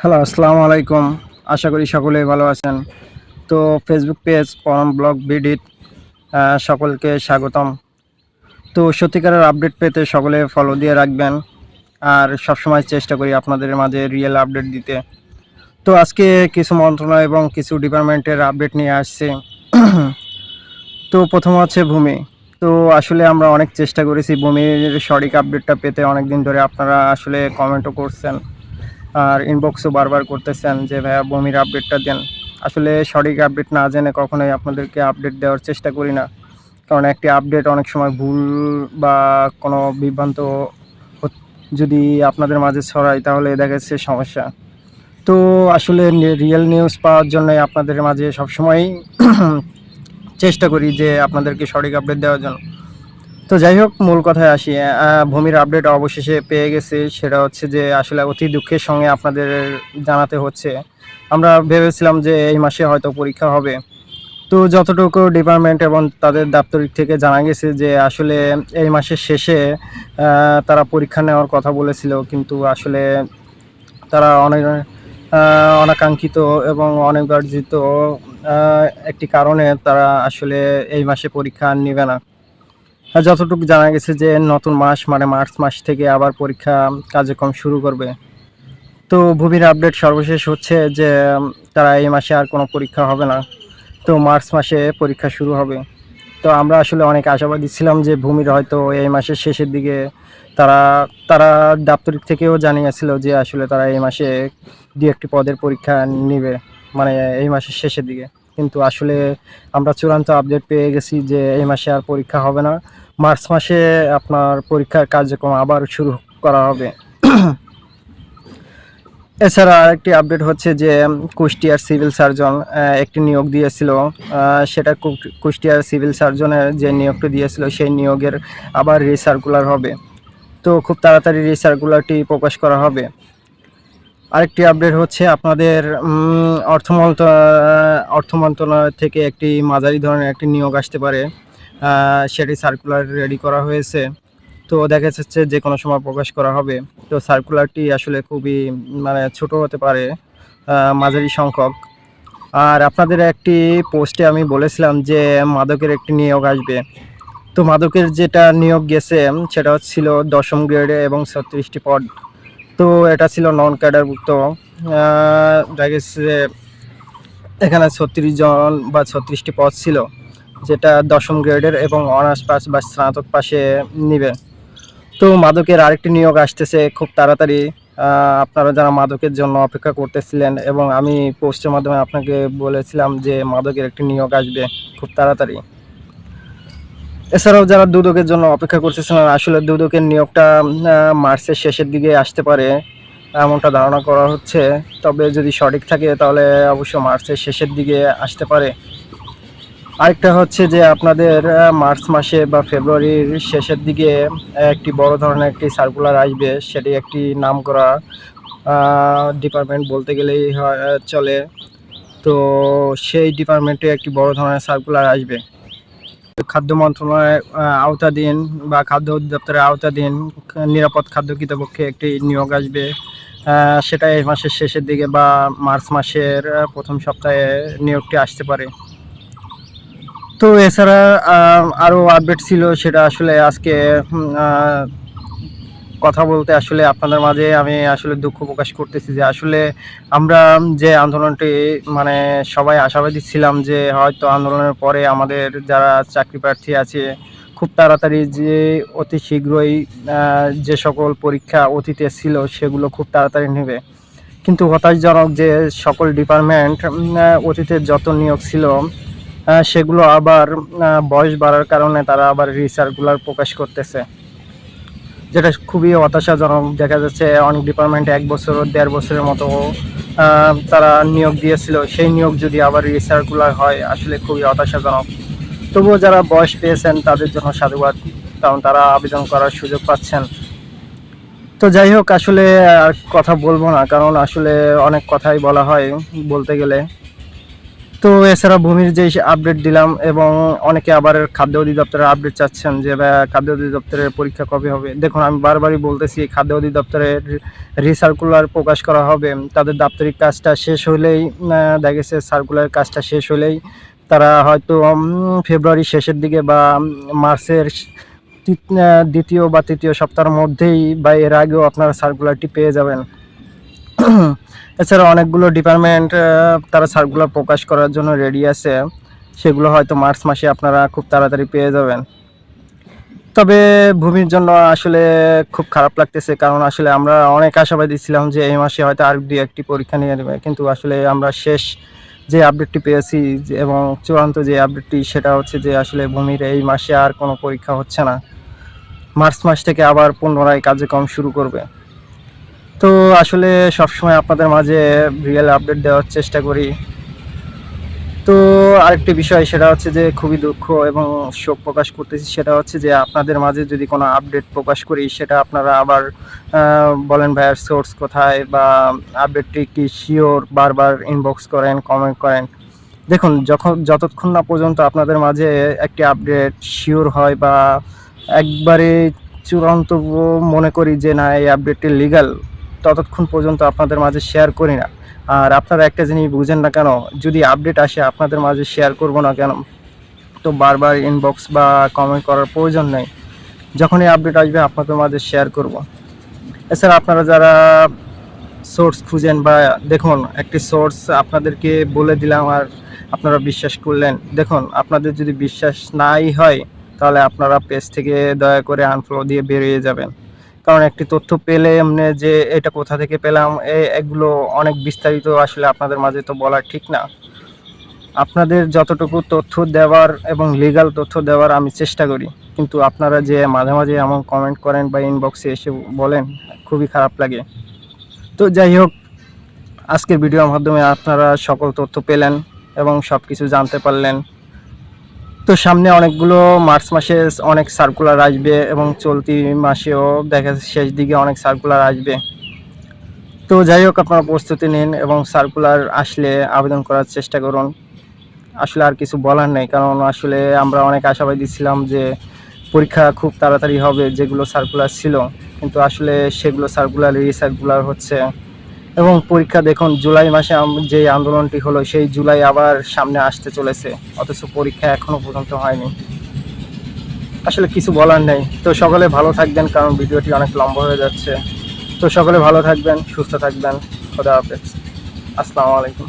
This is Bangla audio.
হ্যালো, আসসালামু আলাইকুম। আশা করি সকলেই ভালো আছেন। তো ফেসবুক পেজ পরম ব্লগ বিডিট সকলকে স্বাগতম। তো সত্যিকারের আপডেট পেতে সকলে ফলো দিয়ে রাখবেন। আর সবসময় চেষ্টা করি আপনাদের মাঝে রিয়েল আপডেট দিতে। তো আজকে কিছু মন্ত্রণালয় এবং কিছু ডিপার্টমেন্টের আপডেট নিয়ে আসছে। তো প্রথম হচ্ছে ভূমি। তো আসলে আমরা অনেক চেষ্টা করেছি ভূমির সঠিক আপডেটটা পেতে। অনেক দিন ধরে আপনারা আসলে কমেন্টও করছেন। আর ইনবক্সও বারবার করতেছেন যে, ভাইয়া, বমির আপডেটটা দেন। আসলে সঠিক আপডেট না জেনে কখনোই আপনাদেরকে আপডেট দেওয়ার চেষ্টা করি না। কারণ একটি আপডেট অনেক সময় ভুল বা কোনো বিভ্রান্ত যদি আপনাদের মাঝে ছড়ায়, তাহলে দেখা যাচ্ছে সমস্যা। তো আসলে রিয়েল নিউজ পাওয়ার জন্য আপনাদের মাঝে সবসময় চেষ্টা করি যে, আপনাদেরকে সঠিক আপডেট দেওয়ার জন্য। তো যাই হোক মূল কথায় আসি। ভূমির আপডেট অবশেষে পেয়ে গেছি। সেটা হচ্ছে যে আসলে অতি দুঃখের সঙ্গে আপনাদের জানাতে হচ্ছে। আমরা ভেবেছিলাম যে এই মাসে হয়তো পরীক্ষা হবে। তো যতটুকু ডিপার্টমেন্ট এবং তাদের দাপ্তরিক থেকে জানা গেছে যে আসলে এই মাসের শেষে তারা পরীক্ষা নেওয়ার কথা বলেছিল। কিন্তু আসলে তারা অনেক অনাকাঙ্ক্ষিত এবং অনিবার্জিত আহ, একটি কারণে তারা আসলে এই মাসে পরীক্ষা নেবে না। যতটুকু জানা গেছে যে নতুন মাস মানে মার্চ মাস থেকে আবার পরীক্ষা কার্যক্রম শুরু করবে। তো ভূমির আপডেট সর্বশেষ হচ্ছে যে তারা এই মাসে আর কোনো পরীক্ষা হবে না। তো মার্চ মাসে পরীক্ষা শুরু হবে। তো আমরা আসলে অনেক আশাবাদী ছিলাম যে ভূমির হয়তো এই মাসের শেষের দিকে তারা তারা দাপ্তরিক থেকেও জানিয়েছিল যে আসলে তারা এই মাসে দু একটি পদের পরীক্ষা নেবে মানে এই মাসের শেষের দিকে। কিন্তু আসলে আমরা চূড়ান্ত আপডেট পেয়ে গেছি যে এই মাসে আর পরীক্ষা হবে না। মার্চ মাসে আপনার পরীক্ষার কার্যক্রম আবার শুরু করা হবে। এছাড়া আরেকটি আপডেট হচ্ছে যে কুষ্টিয়ার সিভিল সার্জন একটি নিয়োগ দিয়েছিল। সেটা কুষ্টিয়ার সিভিল সার্জনের যে নিয়োগটি দিয়েছিল, সেই নিয়োগের আবার রিসার্কুলার হবে। তো খুব তাড়াতাড়ি রিসার্কুলারটি প্রকাশ করা হবে। আরেকটি আপডেট হচ্ছে আপনাদের অর্থমন্ত্র অর্থ মন্ত্রণালয় থেকে একটি মাঝারি ধরনের একটি নিয়োগ আসতে পারে। সেটি সার্কুলার রেডি করা হয়েছে। তো দেখা যাচ্ছে যে কোনো সময় প্রকাশ করা হবে। তো সার্কুলারটি আসলে খুবই মানে ছোট হতে পারে মাঝারি সংখ্যক। আর আপনাদের একটি পোস্টে আমি বলেছিলাম যে মাদকের একটি নিয়োগ আসবে। তো মাদকের যেটা নিয়োগ গেছে, সেটা হচ্ছিল দশম গ্রেডে এবং ছত্রিশটি পদ। তো এটা ছিল নন ক্যাডারভুক্ত এখানে ছত্রিশ জন বা ছত্রিশটি পদ ছিল, যেটা দশম গ্রেডের এবং অনার্স পাস বা স্নাতক পাশে নিবে। তো মাদকের আরেকটি নিয়োগ আসতেছে, খুব তাড়াতাড়ি আপনারা যারা মাদকের জন্য অপেক্ষা করতেছিলেন এবং আমি পোস্টের মাধ্যমে আপনাকে বলেছিলাম যে মাদকের একটি নিয়োগ আসবে, খুব তাড়াতাড়ি। এছাড়াও যারা দুদকের জন্য অপেক্ষা করতেছিলেন আসলে দুদকের নিয়োগটা মার্চের শেষের দিকে আসতে পারে এমনটা ধারণা করা হচ্ছে। তবে যদি সঠিক থাকে, তাহলে অবশ্য মার্চের শেষের দিকে আসতে পারে। আরেকটা হচ্ছে যে আপনাদের মার্চ মাসে বা ফেব্রুয়ারির শেষের দিকে একটি বড় ধরনের একটি সার্কুলার আসবে। সেটি একটি নাম করা ডিপার্টমেন্ট বলতে গেলেই চলে। তো সেই ডিপার্টমেন্টে একটি বড় ধরনের সার্কুলার আসবে। খাদ্য মন্ত্রণালয়ের আওতাধীন বা খাদ্য অধিদপ্তরের আওতাধীন নিরাপদ খাদ্য কৃতপক্ষে একটি নিয়োগ আসবে। সেটা এই মাসের শেষের দিকে বা মার্চ মাসের প্রথম সপ্তাহে নিয়োগটি আসতে পারে। তো এছাড়া আরও আপডেট ছিল সেটা আসলে আজকে কথা বলতে আসলে আপনাদের মাঝে আমি আসলে দুঃখ প্রকাশ করতেছি যে আসলে আমরা যে আন্দোলনটি মানে সবাই আশাবাদী ছিলাম যে হয়তো আন্দোলনের পরে আমাদের যারা চাকরি প্রার্থী আছে, খুব তাড়াতাড়ি যে অতি শীঘ্রই যে সকল পরীক্ষা অতীতে ছিল সেগুলো খুব তাড়াতাড়ি নেবে। কিন্তু হতাশজনক যে সকল ডিপার্টমেন্ট অতীতের যত নিয়োগ ছিল সেগুলো আবার বয়স বাড়ার কারণে তারা আবার রিসার্কুলার প্রকাশ করতেছে। যেটা খুবই হতাশাজনক। দেখা যাচ্ছে অনেক ডিপার্টমেন্ট এক বছর, দেড় বছরের মতো তারা নিয়োগ দিয়েছিল। সেই নিয়োগ যদি আবার রিসার্কুলার হয়, আসলে খুবই হতাশাজনক। তবুও যারা বয়স পেয়েছেন, তাদের জন্য সাধুবাদ, কারণ তারা আবেদন করার সুযোগ পাচ্ছেন। তো যাই হোক, আসলে কথা বলব না, কারণ আসলে অনেক কথাই বলা হয় বলতে গেলে। তো এছাড়া ভূমির যে আপডেট দিলাম এবং অনেকে আবার খাদ্য অধিদপ্তরের আপডেট চাচ্ছেন যে খাদ্য অধিদপ্তরের পরীক্ষা কবে হবে? দেখুন, আমি বারবারই বলতেছি, খাদ্য অধিদপ্তরের রিসার্কুলার প্রকাশ করা হবে। তাদের দাপ্তরিক কাজটা শেষ হলেই দেখা গেছে সার্কুলার কাজটা শেষ হলেই তারা হয়তো ফেব্রুয়ারি শেষের দিকে বা মার্চের দ্বিতীয় বা তৃতীয় সপ্তাহের মধ্যেই বা এর আগেও আপনারা সার্কুলারটি পেয়ে যাবেন। এছাড়া অনেকগুলো ডিপার্টমেন্ট তারা সার্কুলার প্রকাশ করার জন্য রেডি আছে। সেগুলো হয়তো মার্চ মাসে আপনারা খুব তাড়াতাড়ি পেয়ে যাবেন। তবে ভূমির জন্য আসলে খুব খারাপ লাগতেছে, কারণ আসলে আমরা অনেক আশাবাদী ছিলাম যে এই মাসে হয়তো আর দুই, একটি পরীক্ষা নিয়ে নেবে। কিন্তু আসলে আমরা শেষ যে আপডেটটি পেয়েছি এবং চূড়ান্ত যে আপডেটটি সেটা হচ্ছে যে আসলে ভূমির এই মাসে আর কোনো পরীক্ষা হচ্ছে না। মার্চ মাস থেকে আবার পুনরায় কার্যক্রম শুরু করবে। তো আসলে সবসময় আপনাদের মাঝে রিয়েল আপডেট দেওয়ার চেষ্টা করি। তো আরেকটি বিষয় সেটা হচ্ছে যে খুবই দুঃখ এবং শোক প্রকাশ করতেছি, সেটা হচ্ছে যে আপনাদের মাঝে যদি কোনো আপডেট প্রকাশ করি, সেটা আপনারা আবার বলেন ভাইয়ার সোর্স কোথায় বা আপডেটটি কি শিওর বারবার ইনবক্স করেন কমেন্ট করেন? দেখুন, যখন, যতক্ষণ না পর্যন্ত আপনাদের মাঝে একটি আপডেট শিওর হয় বা একবারে চূড়ান্ত মনে করি যে না, এই আপডেটটি লিগাল ততক্ষণ পর্যন্ত আপনাদের মাঝে শেয়ার করি না। আর আপনারা একটা জিনিস বুঝেন না কেন, যদি আপডেট আসে, আপনাদের মাঝে শেয়ার করব না কেন? তো বারবার ইনবক্স বা কমেন্ট করার প্রয়োজন নেই। যখনই আপডেট আসবে, আপনাদের মাঝে শেয়ার করব। এছাড়া আপনারা যারা সোর্স খুঁজেন বা দেখুন, একটি সোর্স আপনাদেরকে বলে দিলাম আর আপনারা বিশ্বাস করলেন। দেখুন, আপনাদের যদি বিশ্বাস নাই হয়, তাহলে আপনারা পেজ থেকে দয়া করে আনফ্লো দিয়ে বেরিয়ে যাবেন। কারণ একটি তথ্য পেলে এমনি যে এটা কোথা থেকে পেলাম এগুলো অনেক বিস্তারিত আসলে আপনাদের মাঝে তো বলা ঠিক না। আপনাদের যতটুকু তথ্য দেওয়ার এবং লিগ্যাল তথ্য দেওয়ার আমি চেষ্টা করি, কিন্তু আপনারা যে মাঝে মাঝে এমন কমেন্ট করেন বা ইনবক্সে এসে বলেন, খুবই খারাপ লাগে। তো যাই হোক, আজকের ভিডিওর মাধ্যমে আপনারা সকল তথ্য পেলেন এবং সব কিছু জানতে পারলেন। তো সামনে অনেকগুলো মার্চ মাসে অনেক সার্কুলার আসবে এবং চলতি মাসেও দেখা শেষ দিকে অনেক সার্কুলার আসবে। তো যাই হোক, আপনারা প্রস্তুতি নিন এবং সার্কুলার আসলে আবেদন করার চেষ্টা করুন। আসলে আর কিছু বলার নেই, কারণ আসলে আমরা অনেক আশাবাদী ছিলাম যে পরীক্ষা খুব তাড়াতাড়ি হবে যেগুলো সার্কুলার ছিল, কিন্তু আসলে সেগুলো সার্কুলার রিসার্কুলার হচ্ছে। এবং পরীক্ষা দেখুন, জুলাই মাসে যে আন্দোলনটি হলো, সেই জুলাই আবার সামনে আসতে চলেছে, অথচ পরীক্ষা এখনও পর্যন্ত হয়নি। আসলে কিছু বলার নেই। তো সকলে ভালো থাকবেন, কারণ ভিডিওটি অনেক লম্বা হয়ে যাচ্ছে। তো সকলে ভালো থাকবেন, সুস্থ থাকবেন। খোদা হাফেজ। আসসালামু আলাইকুম।